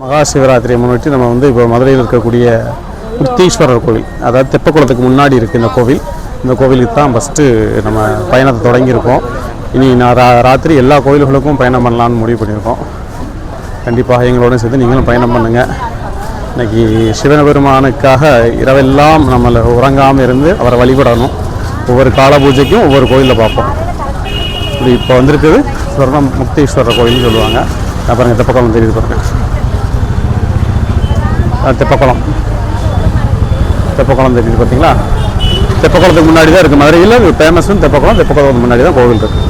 மகா சிவராத்திரியை முன்னிட்டு நம்ம வந்து இப்போ மதுரையில் இருக்கக்கூடிய முத்தீஸ்வரர் கோவில் அதாவது தெப்பக்குளத்துக்கு முன்னாடி இருக்குது இந்த கோவில். இந்த கோவிலுக்கு தான் ஃபஸ்ட்டு நம்ம பயணத்தை தொடங்கியிருக்கோம். இனி நான் ரா ராத்திரி எல்லா கோயில்களுக்கும் பயணம் பண்ணலான்னு முடிவு பண்ணியிருக்கோம். கண்டிப்பாக எங்களோட சேர்த்து நீங்களும் பயணம் பண்ணுங்கள் இன்னைக்கு சிவபெருமானுக்காக இரவெல்லாம் நம்மளை உறங்காமல் இருந்து அவரை வழிபடணும். ஒவ்வொரு கால பூஜைக்கும் ஒவ்வொரு கோயிலில் பார்ப்போம். இப்படி இப்போ வந்திருக்குது ஸ்வர்ணம் முக்தீஸ்வரர் கோயில்னு சொல்லுவாங்க. அப்புறம் தெப்பக்குளம் தெரியுது பாருங்க. தெப்பக்குளம். தெப்பக்குளம் தெரியுது பார்த்தீங்களா? தெப்பக்குளத்துக்கு முன்னாடி தான் இருக்குது மதுரையில் ஃபேமஸ் தெப்பக்குளம் தெப்பக்குளத்துக்கு முன்னாடி தான் கோவில் இருக்குது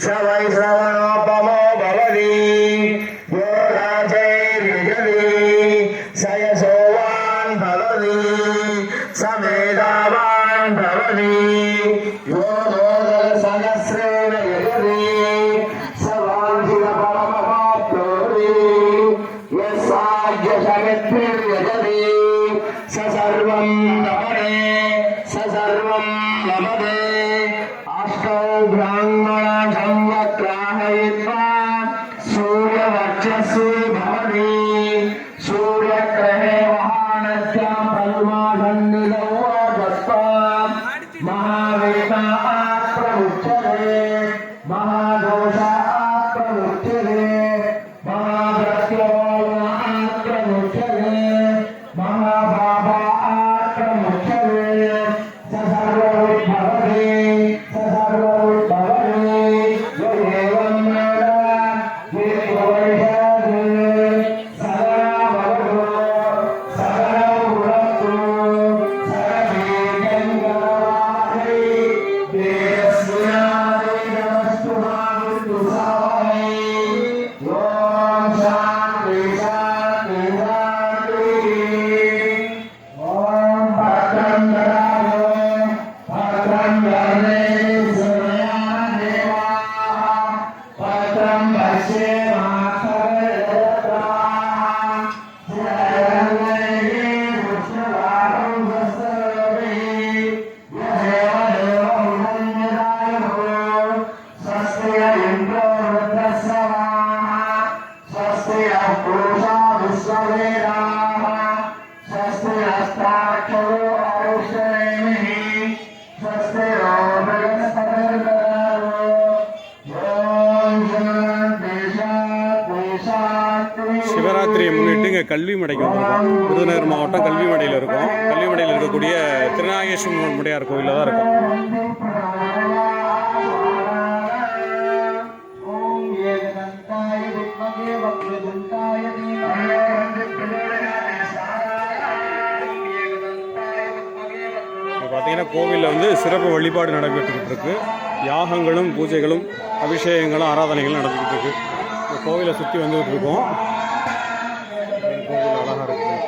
Sarah. சிவராத்திரியை முன்னிட்டு இங்கே கல்வி மடைக்கு வந்திருக்கோம். விருதுநகர் மாவட்டம் கல்வி மடையில் இருக்கும். கல்வி மடையில் இருக்கக்கூடிய திருநாகேஸ்வரன் முடையார் கோவிலில் தான் இருக்கும். பார்த்தீங்கன்னா கோவிலில் வந்து சிறப்பு வழிபாடு நடைபெற்றுக்கிட்டு இருக்கு. யாகங்களும் பூஜைகளும் அபிஷேகங்களும் ஆராதனைகளும் நடந்துக்கிட்டு இருக்கு. கோவிலை சுற்றி வந்துகிட்டு இருக்கோம் கோவில் அழகாக இருக்குது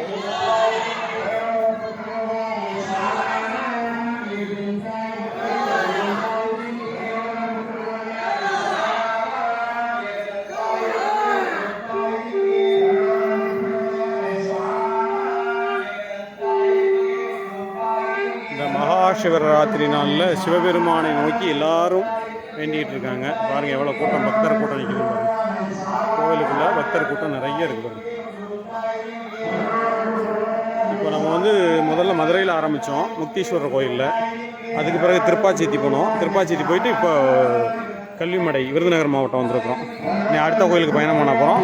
இந்த மகா சிவராத்திரி நாளில் சிவபெருமானை நோக்கி எல்லாரும் வேண்டிகிட்டு இருக்காங்க. பாருங்க எவ்வளோ கூட்டம் பக்தர் கூட்டம் நிற்கிறது பாருங்க. கோவிலுக்குள்ள பக்தர் கூட்டம் நிறைய இருக்குது இப்போ நம்ம வந்து முதல்ல மதுரையில் ஆரம்பித்தோம் முக்தீஸ்வரர் கோயிலில். அதுக்கு பிறகு திருப்பாச்சேத்தி போனோம். திருப்பாச்சேத்தி போயிட்டு இப்போ கல்விமடை விருதுநகர் மாவட்டம் வந்திருக்கிறோம். நீ அடுத்த கோயிலுக்கு பயணம் பண்ண போகிறோம்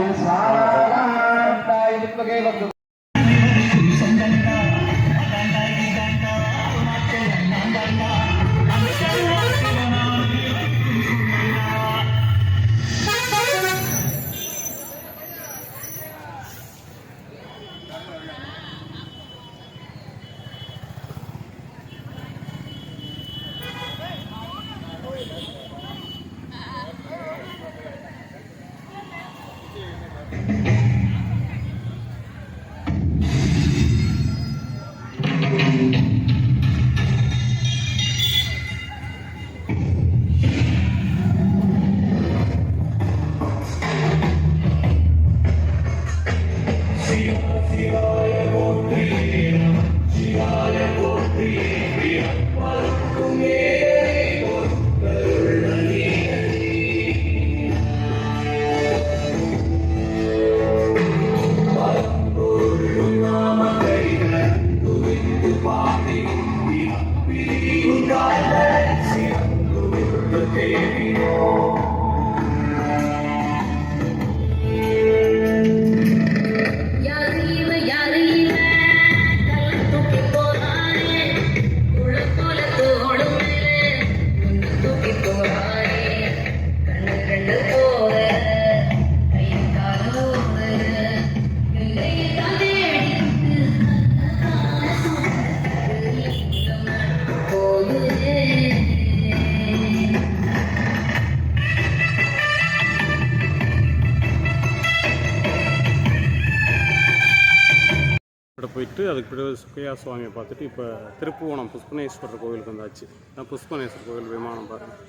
பார்த்துட்டு அதுக்கு பிறகு சுக்கையா சுவாமியை பார்த்துட்டு இப்போ திருப்புவனம் புஷ்பனேஸ்வரர் கோவிலுக்கு வந்தாச்சு. நான் புஷ்பனேஸ்வரர் கோவில் விமானம் பாருங்கள்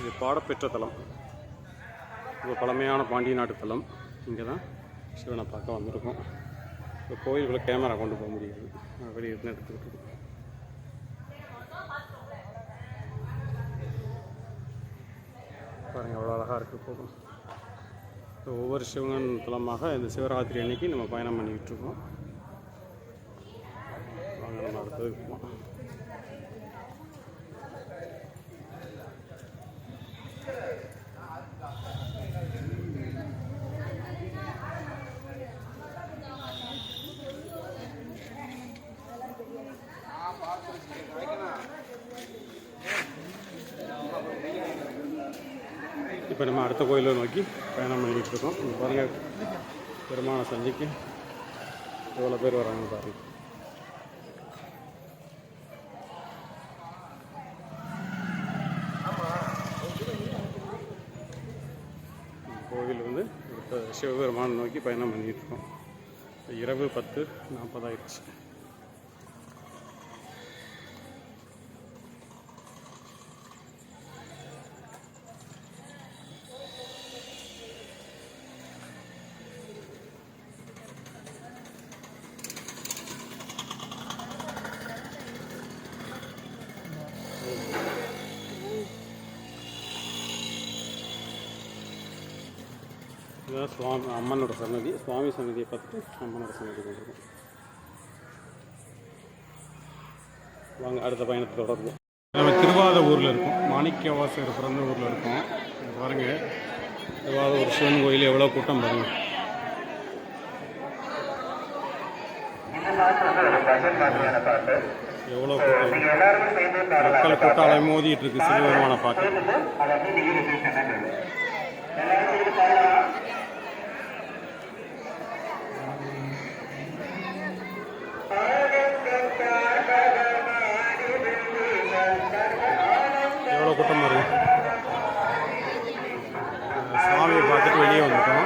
இது பாடப்பெற்ற தலம். இது பழமையான பாண்டிய நாட்டு தலம். இங்கே தான் சிவனை பார்க்க வந்திருக்கோம். இப்போ கோயிலுக்குள்ளே கேமரா கொண்டு போக முடியாது. நான் வெளியே இருந்து எடுத்துக்கிட்டு இருக்கோம். பாருங்கள் அவ்வளோ அழகாக இருக்குது போகும் இப்போ ஒவ்வொரு சிவன் தலமாக இந்த சிவராத்திரி அன்னைக்கு நம்ம பயணம் பண்ணிக்கிட்டு இருக்கோம். வாங்க நம்ம அடுத்ததுக்கு போகலாம் இப்போ நம்ம அடுத்த கோயிலை நோக்கி பயணம் பண்ணிக்கிட்டு இருக்கோம் இங்க பாருங்க பெருமான சந்திக்கு எவ்வளோ பேர் வராங்க பாருங்க இந்த கோவில் வந்து இப்போ சிவபெருமான் நோக்கி பயணம் பண்ணிகிட்ருக்கோம். இரவு பத்து நாற்பதாயிடுச்சு. சுவாமி அம்மனோட சன்னதி சுவாமி சன்னதியை பார்த்துட்டு அம்மனோட சன்னதி கொண்டிருக்கோம் வாங்க அடுத்த பயணத்தை தொடர்போம் நம்ம திருவாத ஊரில் இருக்கோம். மாணிக்கவாசகர் பிறந்த ஊரில் இருக்கோம். பாருங்க. திருவாத ஒரு சிவன் கோயில் எவ்வளோ கூட்டம் பாருங்க. எவ்வளோ கூட்டம்? நீங்க எல்லாருமே சேர்ந்து பாடலாம் மக்கள் கூட்டம் அலைமோதிட்டு இருக்கு. சிவபெருமான பார்க்க எவ்வளோ கூட்டம் வரும் சாமியை பார்த்துட்டு வெளியே வந்துட்டோம்.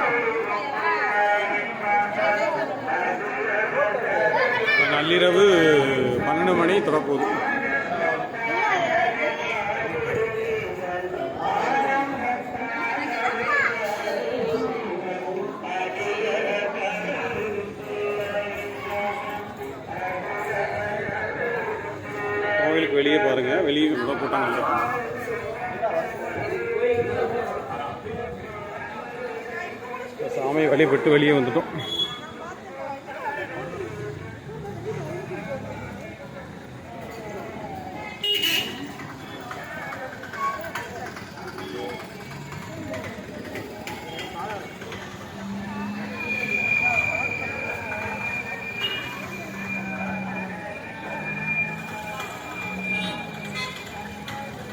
நள்ளிரவு பன்னெண்டு மணி தொடப்போகுது. வெளியே ரொம்ப கூட்டம் இல்லை சாமியை வழிபட்டு வெளியே வந்துட்டோம்.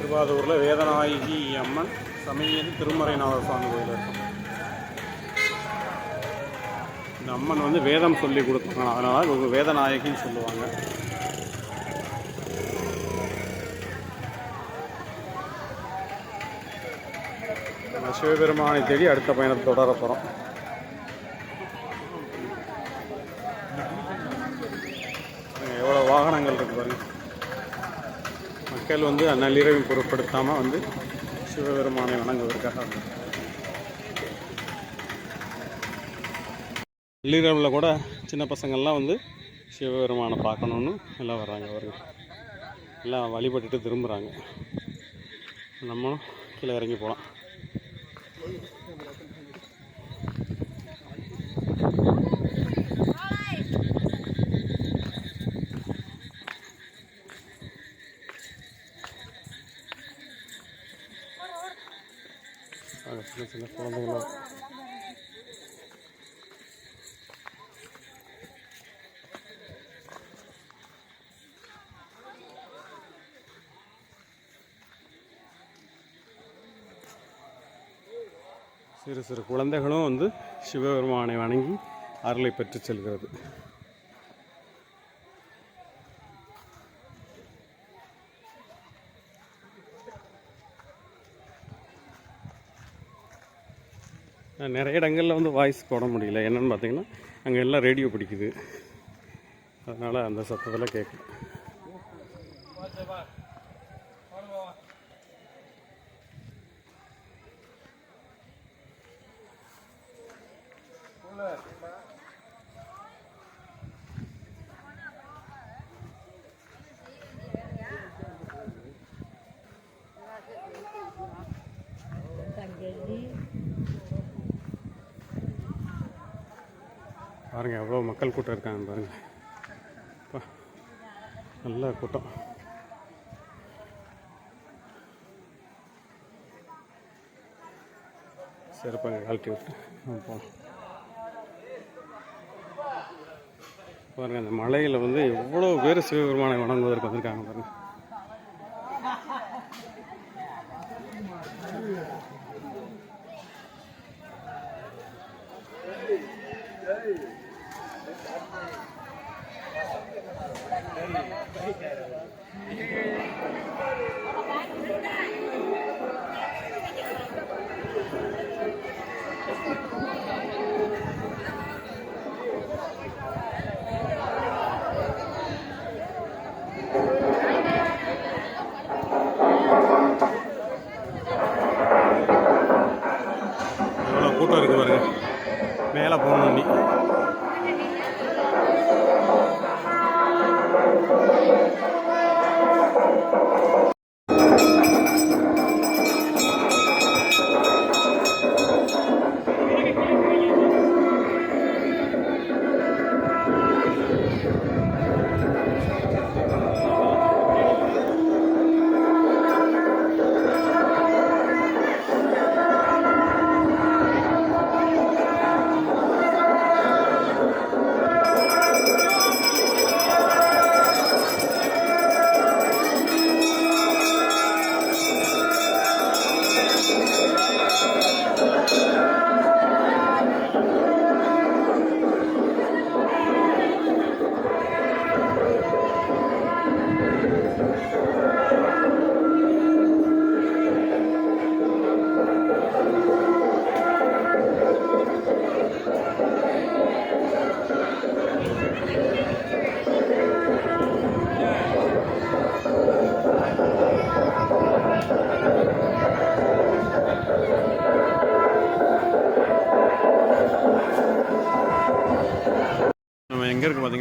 திருவாதூரில் வேதநாயகி அம்மன் சமயதி திருமறைநாத சுவாமி கோயில் இருக்கும். இந்த அம்மன் வந்து வேதம் சொல்லி கொடுத்தாங்க அதனால் இவங்க வேதநாயகின்னு சொல்லுவாங்க. சிவபெருமானை தேடி அடுத்த பயணத்தை தொடர போகிறோம் எவ்வளோ வாகனங்கள் இருக்கு பாருங்க மக்கள் வந்து நள்ளிரவை பொருட்படுத்தாமல் வந்து சிவபெருமானை வணங்குவதற்காக நள்ளிரவில் கூட சின்ன பசங்கள்லாம் வந்து சிவபெருமானை பார்க்கணுன்னு எல்லாம் வர்றாங்க அவர்கள். எல்லாம் வழிபட்டுட்டு திரும்புகிறாங்க நம்மளும் கீழே இறங்கி போகலாம் அங்க சின்ன சின்ன குழந்தைங்களும் சிறு சிறு குழந்தைகளும் வந்து சிவபெருமானை வணங்கி அருளை பெற்று செல்கிறது. நிறைய இடங்களில் வந்து வாய்ஸ் போட முடியல. என்னன்னு பார்த்தீங்கன்னா அங்கே எல்லாம் ரேடியோ பிடிக்குது. அதனால் அந்த சத்தத்தில் கேட்கணும் பாருங்கள் எவ்வளோ மக்கள் கூட்டம் இருக்காங்க பாருங்கள் அப்பா, நல்ல கூட்டம். சிறப்பாக கழட்டி விட்டு போகலாம் பாருங்கள் அந்த மலையில் வந்து எவ்வளோ பேர் சிவபெருமானை வணங்குவதற்கு வந்திருக்காங்க பாருங்கள் Yeah.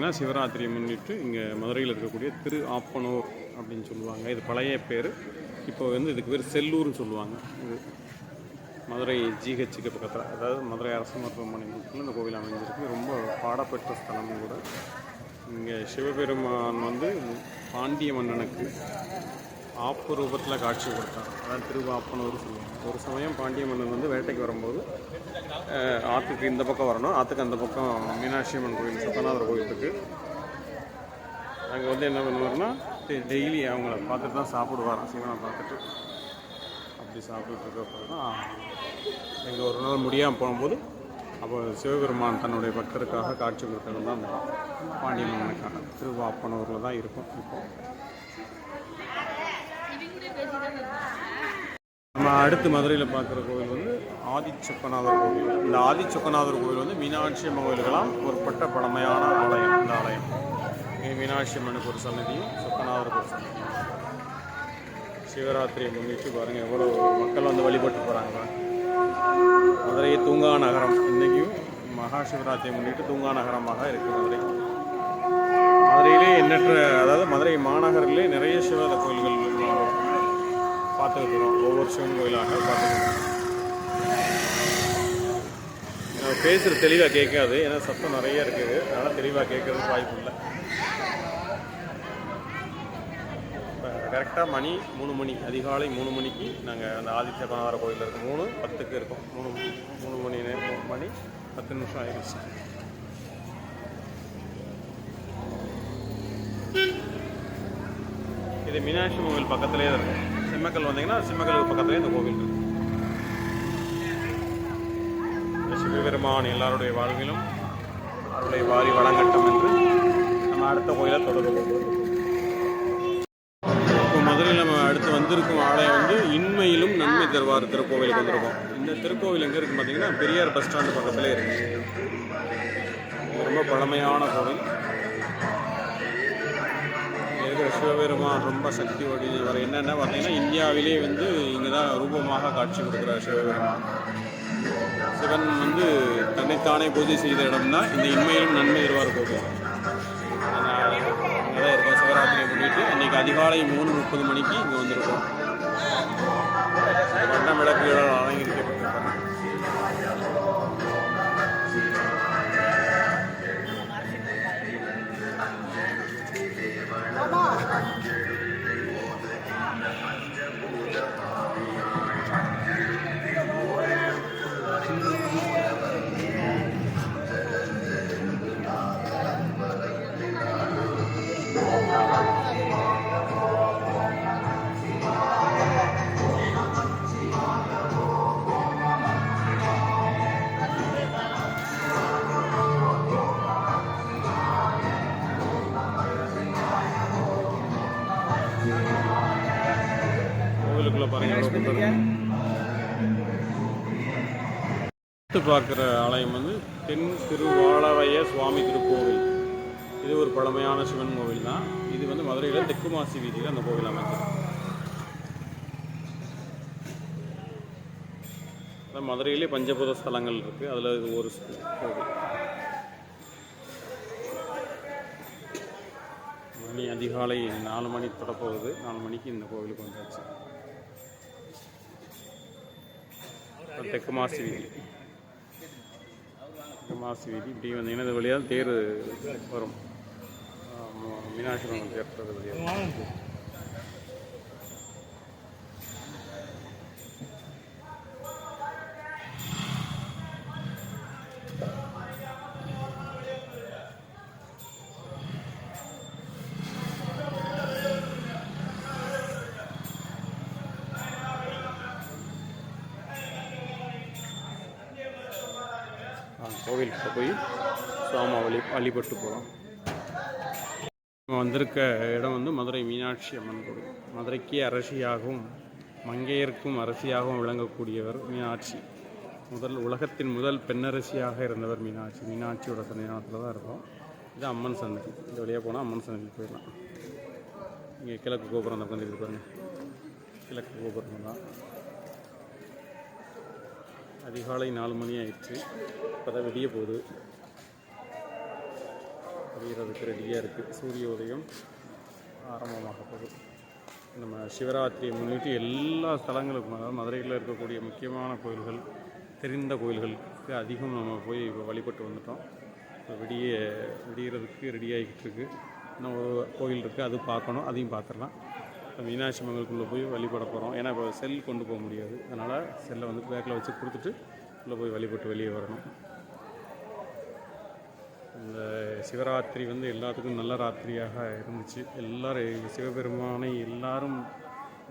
பார்த்தீங்கன்னா சிவராத்திரியை முன்னிட்டு இங்கே மதுரையில் இருக்கக்கூடிய திரு ஆப்பனூர் அப்படின்னு சொல்லுவாங்க. இது பழைய பேர். இப்போ வந்து இதுக்கு பேர் செல்லூர்னு சொல்லுவாங்க. இது மதுரை ஜிஹெச்சுக்கு பக்கத்தில். அதாவது மதுரை அரசு மருத்துவமனைக்குள்ள இந்த கோவில் அமைஞ்சிருக்கு. ரொம்ப பாடப்பெற்ற ஸ்தலமும் கூட. இங்கே சிவபெருமான் வந்து பாண்டிய மன்னனுக்கு ஆப்பு ரூபத்தில் காட்சி கொடுத்தார் அதான் திருவாப்பனூர் சொல்லுவாங்க. ஒரு சமயம் பாண்டிய மன்னன் வந்து வேட்டைக்கு வரும்போது ஆற்றுக்கு இந்த பக்கம் வரணும் ஆற்றுக்கு அந்த பக்கம் மீனாட்சி அம்மன் கோயில் சுத்தநாதர் கோயில் இருக்குது அங்கே வந்து என்ன பண்ணுவார்னா டெய்லி அவங்கள பார்த்துட்டு தான் சாப்பிடுவாராம். சிவனை பார்த்துட்டு. அப்படி சாப்பிட்டுட்டு இருக்கப்போ தான் ஒரு நாள் முடியாமல் போகும்போது அப்போ சிவபெருமான் தன்னுடைய பக்தருக்காக காட்சி கொடுத்தது தான் அந்த பாண்டிய மன்னனுக்காக. திருவாப்பனூரில் தான் இருக்கும் இப்போ. நம்ம அடுத்து மதுரையில் பார்க்குற கோவில் வந்து ஆதிச்சொக்கநாதர் கோவில். இந்த ஆதிச்சொக்கநாதர் கோவில் வந்து மீனாட்சி அம்மன் கோயில்களாம் ஒருப்பட்ட பழமையான ஆலயம் இந்த ஆலயம். மீனாட்சி அம்மனுக்கு ஒரு சன்னதியும் சொக்கநாதருக்கு ஒரு சன்னதியும். சிவராத்திரியை முன்னிட்டு பாருங்கள் எவ்வளோ மக்கள் வந்து வழிபட்டு போகிறாங்க மதுரை தூங்கா நகரம். இன்றைக்கும் மகா சிவராத்திரியை முன்னிட்டு தூங்கா நகரமாக இருக்குது மதுரை. மதுரையிலே எண்ணற்ற அதாவது மதுரை மாநகரிலே நிறைய சிவ கோயில்கள் பார்த்துக்கிட்டு ஒவ்வொரு சிவன் கோயிலாக பார்த்துக்கிட்டு இருக்கோம். பேசுகிற தெளிவாக கேட்காது. ஏன்னா சத்தம் நிறைய இருக்குது. அதனால் தெளிவாக கேட்கறதுக்கு வாய்ப்பு இல்லை. இப்போ கரெக்டாக மணி மூணு மணி. அதிகாலை மூணு மணிக்கு நாங்கள் அந்த ஆதித்ய கணவர கோயிலில் இருக்கோம் மூணு பத்துக்கு இருக்கோம். மூணு மூணு மணி நேரம் மணி பத்து நிமிஷம் ஆயிடுச்சு. இது மீனாட்சி கோவில் பக்கத்துலேயே தான் இருக்கும் சிம்மக்கல் வந்தீங்கன்னா சிம்மக்கல் பக்கத்துலேயே இந்த கோவில் இருக்கு. சிவபெருமான் எல்லாருடைய வாழ்விலும் அவருடைய வாரி வழங்கட்டும் என்று நம்ம அடுத்த கோயிலை தொடரும் இப்போ மதுரையில் நம்ம அடுத்து வந்திருக்கும் ஆலயம் வந்து இன்மையிலும் நன்மை தருவார் திருக்கோவிலுக்கு வந்திருக்கோம். இந்த திருக்கோவில் எங்கே இருக்குது பார்த்தீங்கன்னா பெரியார் பஸ் ஸ்டாண்டு பக்கத்துலேயே இருக்குது ரொம்ப பழமையான கோவில். சிவபெருமான் ரொம்ப சக்தி வாய்ந்தவர் என்னென்ன பார்த்தீங்கன்னா இந்தியாவிலே வந்து இங்கே தான் ரூபமாக காட்சி கொடுக்குறார் சிவபெருமான். சிவன் வந்து தன்னைத்தானே பூஜை செய்த இடம் தான் இந்த இன்மையிலும் நன்மை இருவார் கோவில். இங்கே தான் இருக்கோம் சிவராத்திரியை முன்னிட்டு இன்றைக்கி அதிகாலை மூணு முப்பது மணிக்கு இங்கே வந்திருக்கோம். வண்ண விளக்குகளால் அலங்கரிக்கப்பட்டிருக்காங்க. அடுத்து பார்க்குற ஆலயம் வந்து தென் திருவாளவைய சுவாமி திருக்கோவில். இது ஒரு பழமையான சிவன் கோவில் தான். இது வந்து மதுரையில் தெற்கு மாசி வீதியில் அந்த கோவில் அமைச்சிருக்கு மதுரையிலே பஞ்சபூத ஸ்தலங்கள் இருக்குது அதில் இது ஒரு கோவில் மணி அதிகாலை நாலு மணி தொடப்போகுது. நாலு மணிக்கு இந்த கோவிலுக்கு வந்தாச்சு. தெற்கு மாசி வீதி. மாசி வீதி இப்படி வந்தீங்கன்னா இது வழியால் தேர் வரும். மீனாட்சி அம்மன் தேர் வழியாக வந்திருக்க இடம் வந்து மதுரை மீனாட்சி அம்மன் கோவில். மதுரைக்கு அரசியாகவும் மங்கையர்க்கும் அரசியாகவும் விளங்கக்கூடியவர் மீனாட்சி. முதல் உலகத்தின் முதல் பெண்ணரசியாக இருந்தவர் மீனாட்சி. மீனாட்சியோட சன்னிதானத்தில் தான் இருக்கும். இது அம்மன் சன்னதி. இந்த வழியாக போனால் அம்மன் சன்னதி போயிடலாம். இங்கே கிழக்கு கோபுரம் தான் உட்காந்துருக்கு பாருங்க. கிழக்கு கோபுரம் தான். அதிகாலை நாலு மணி ஆயிடுச்சு. இப்போ தான் வெளியே போகுது. வெளியிறதுக்கு ரெடியாக இருக்குது சூரிய உதயம் ஆரம்பமாக போகுது. நம்ம சிவராத்திரியை முன்னிட்டு எல்லா ஸ்தலங்களுக்கும் அதாவது மதுரையில் இருக்கக்கூடிய முக்கியமான கோயில்கள் தெரிந்த கோயில்களுக்கு அதிகம் நம்ம போய் இப்போ வழிபட்டு வந்துட்டோம். இப்போ விடிய விடியறதுக்கு ரெடி ஆகிக்கிட்டு இன்னும் ஒரு கோயில் இருக்குது அது பார்க்கணும் அதையும் பார்த்துடலாம். இப்போ மீனாட்சி மங்கலுக்குள்ளே போய் வழிபட போகிறோம் ஏன்னா இப்போ செல் கொண்டு போக முடியாது. அதனால் செல்லை வந்து பேக்கில் வச்சு கொடுத்துட்டு உள்ளே போய் வழிபட்டு வெளியே வரணும். இந்த சிவராத்திரி வந்து எல்லாத்துக்கும் நல்ல ராத்திரியாக இருந்துச்சு. எல்லாரும் சிவபெருமானை எல்லாரும்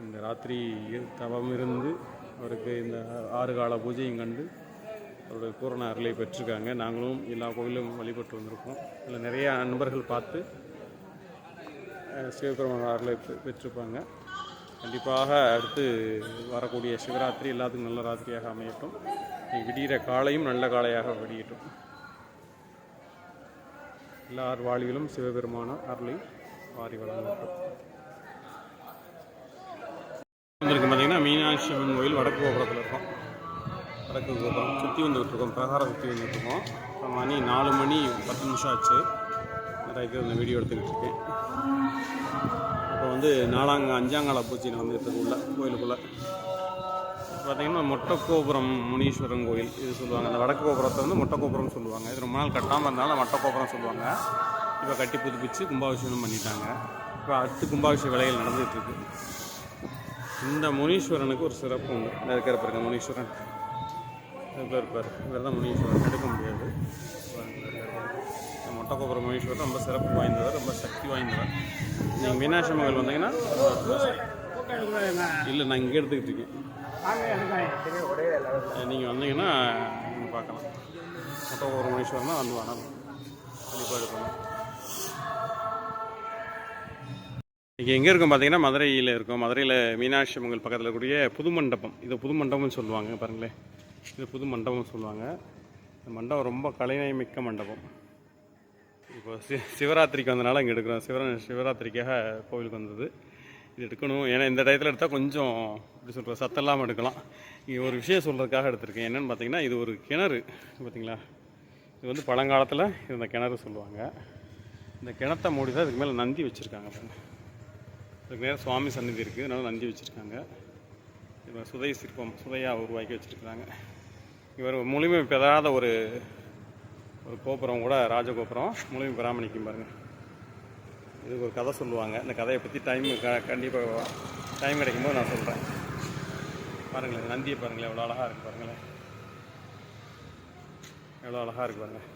இந்த ராத்திரி தவம் இருந்து அவருக்கு இந்த ஆறு கால பூஜையும் கண்டு அவருடைய பூரண அருளை பெற்றிருக்காங்க. நாங்களும் எல்லா கோயிலும் வழிபட்டு வந்திருக்கோம். இதில் நிறைய நண்பர்கள் பார்த்து சிவபெருமான சிவபெருமான் அருளை பெ- பெற்றிருப்பாங்க. கண்டிப்பாக அடுத்து வரக்கூடிய சிவராத்திரி எல்லாத்துக்கும் நல்ல ராத்திரியாக அமையட்டும். விடிகிற காலையும் நல்ல காலையாக விடியட்டும் எல்லார் வாழ்விலும் சிவபெருமான அருளை வாரி வழங்கட்டும் வந்திருக்கு பார்த்தீங்கன்னா மீனாட்சி அம்மன் கோயில் வடக்கு கோபுரத்தில் இருக்கோம். வடக்கு கோபுரம் சுற்றி வந்துகிட்டு இருக்கோம். பிரகாரம் சுற்றி வந்துட்டு இருக்கோம். இப்போ மணி நாலு மணி பத்து நிமிஷம் ஆச்சு. நிறைய இந்த வீடியோ எடுத்துக்கிட்டு இருக்கேன். இப்போ வந்து நாலாங்க அஞ்சாங்கால பூச்சி நடந்துகிட்டு இருக்கு உள்ள கோயிலுக்குள்ளே. பார்த்தீங்கன்னா மொட்டக்கோபுரம் முனீஸ்வரன் கோயில் இது சொல்லுவாங்க. அந்த வடக்கு கோபுரத்தை வந்து மொட்டக்கோபுரம் சொல்லுவாங்க. இது ரொம்ப நாள் கட்டாமல் இருந்தாலும் மொட்டக்கோபுரம் சொல்லுவாங்க. இப்போ கட்டி புதுப்பிச்சு கும்பாபிஷேகம் பண்ணிட்டாங்க. இப்போ அடுத்து கும்பாபிஷேக வேலைகள் நடந்துகிட்ருக்கு. இந்த முனீஸ்வரனுக்கு ஒரு சிறப்பு உண்டு. இந்த இருக்கிற பாருங்க முனீஸ்வரன். இப்போ இருப்பார். இவர் தான் முனீஸ்வரன். எடுக்க முடியாது. மொட்டக்கோபுரம் முனீஸ்வரர் ரொம்ப சிறப்பு வாய்ந்தவர் ரொம்ப சக்தி வாய்ந்தவர். நீங்கள் மீனாட்சி மகள் வந்தீங்கன்னா இல்லை நான் இங்கே எடுத்துக்கிட்டு இருக்கேன். நீங்கள் வந்தீங்கன்னா நீங்கள் பார்க்கலாம். மொட்டக்கோபுரம் முனீஸ்வரன் தான் வந்து வேணாம் கண்டிப்பாக இங்கே எங்கே இருக்கும் பார்த்தீங்கன்னா மதுரையில் இருக்கும். மதுரையில் மீனாட்சி அம்மன் பக்கத்தில் இருக்கக்கூடிய புது மண்டபம். இது புது மண்டபம்னு சொல்லுவாங்க பாருங்களேன். இது புது மண்டபம் சொல்லுவாங்க. இந்த மண்டபம் ரொம்ப கலைநயமிக்க மண்டபம். இப்போ சி சிவராத்திரிக்கு வந்தனால இங்கே எடுக்கிறோம். சிவரா சிவராத்திரிக்காக கோவிலுக்கு வந்தது. இது எடுக்கணும். ஏன்னா இந்த டயத்தில் எடுத்தால் கொஞ்சம் எப்படி சொல்கிறது சத்தம் இல்லாமல் எடுக்கலாம். இங்கே ஒரு விஷயம் சொல்கிறதுக்காக எடுத்திருக்கேன். என்னென்னு பார்த்தீங்கன்னா இது ஒரு கிணறு பார்த்தீங்களா இது வந்து பழங்காலத்தில் இருந்த கிணறு சொல்லுவாங்க. இந்த கிணத்தை மூடி தான் இதுக்கு மேலே நந்தி வச்சுருக்காங்க பாருங்க. இதுக்கு நேரம் சுவாமி சந்நிதி இருக்குது அதனால நந்தி வச்சுருக்காங்க. இவர் சுதை சிற்பம் சுதையாக உருவாக்கி வச்சுருக்காங்க இவர் முழுமை பெறாத ஒரு ஒரு கோபுரம் கூட ராஜகோபுரம் முழுமை பெறாமல் நிற்கும் பாருங்கள் இதுக்கு ஒரு கதை சொல்லுவாங்க. இந்த கதையை பற்றி டைம் கண்டிப்பாக டைம் கிடைக்கும்போது நான் சொல்கிறேன் பாருங்களேன் நந்தியை பாருங்களேன் எவ்வளோ அழகாக இருக்குது பாருங்களேன். எவ்வளோ அழகாக இருக்குது பாருங்கள்